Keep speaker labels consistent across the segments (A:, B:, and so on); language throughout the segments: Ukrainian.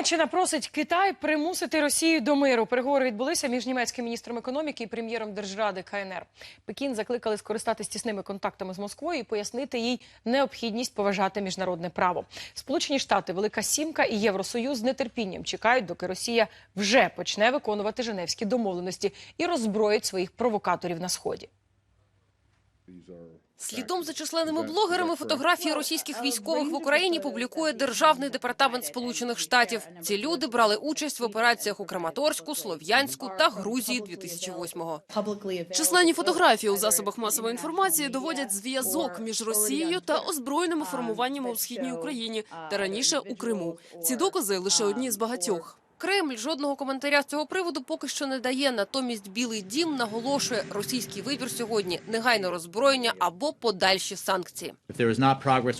A: Німеччина просить Китай примусити Росію до миру. Переговори відбулися між німецьким міністром економіки і прем'єром держради КНР. Пекін закликали скористатись тісними контактами з Москвою і пояснити їй необхідність поважати міжнародне право. Сполучені Штати, Велика Сімка і Євросоюз з нетерпінням чекають, доки Росія вже почне виконувати женевські домовленості і роззброїть своїх провокаторів на сході.
B: Слідом за численними блогерами фотографії російських військових в Україні публікує Державний департамент Сполучених Штатів. Ці люди брали участь в операціях у Краматорську, Слов'янську та Грузії 2008-го. Численні фотографії у засобах масової інформації доводять зв'язок між Росією та озброєними формуваннями у східній Україні та раніше у Криму. Ці докази лише одні з багатьох. Кремль жодного коментаря з цього приводу поки що не дає. Натомість Білий Дім наголошує, російський вибір сьогодні негайне роззброєння або подальші санкції.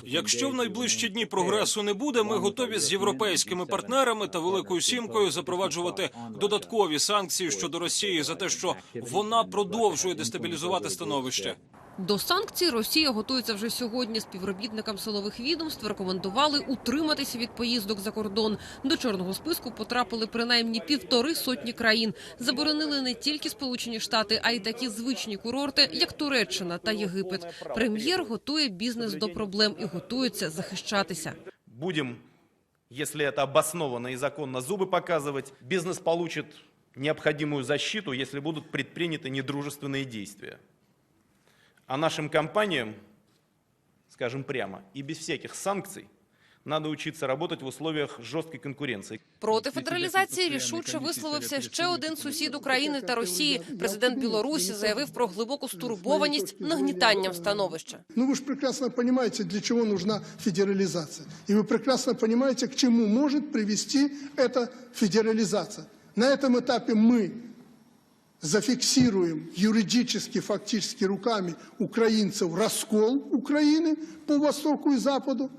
C: Якщо в найближчі дні прогресу не буде, ми готові з європейськими партнерами та великою сімкою запроваджувати додаткові санкції щодо Росії за те, що вона продовжує дестабілізувати становище.
B: До санкцій Росія готується вже сьогодні. Співробітникам силових відомств рекомендували утриматися від поїздок за кордон. До чорного списку потрапили принаймні півтори сотні країн. Заборонили не тільки Сполучені Штати, а й такі звичні курорти, як Туреччина та Єгипет. Прем'єр готує бізнес до проблем і готується захищатися.
D: Будем, если это обоснованно и законно, зубы показывать. Бизнес получит необходимую защиту, если будут предприняты недружественные действия. А нашим компаниям, скажем прямо, и без всяких санкций, надо учиться работать в условиях жесткой конкуренции.
B: Проти федералізації рішуче висловився ще один сусід України та Росії. Президент Білорусі заявив про глибоку стурбованість нагнітанням становища.
E: Ну вы же прекрасно понимаете, для чего нужна федерализация. И вы прекрасно понимаете, к чему может привести эта федерализация. На этом этапе мы зафиксируем юридически, фактически руками украинцев раскол Украины по востоку и западу,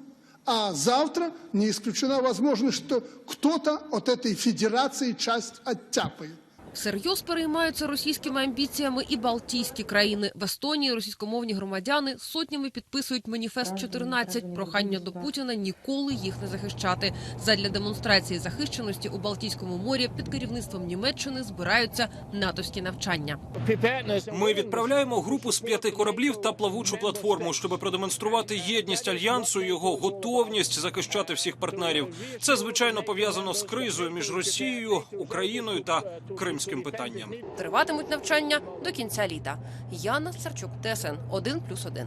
E: а завтра не исключена возможность, что кто-то от этой федерации часть оттяпает.
B: Всерйоз переймаються російськими амбіціями і Балтійські країни. В Естонії російськомовні громадяни сотнями підписують маніфест 14 прохання до Путіна ніколи їх не захищати. Задля демонстрації захищеності у Балтійському морі під керівництвом Німеччини збираються натовські навчання.
C: Ми відправляємо групу з п'яти кораблів та плавучу платформу, щоб продемонструвати єдність альянсу, його готовність захищати всіх партнерів. Це звичайно пов'язано з кризою між Росією, Україною та кримським питанням.
B: Триватимуть навчання до кінця літа. Яна Сарчук, ТСН 1+,1.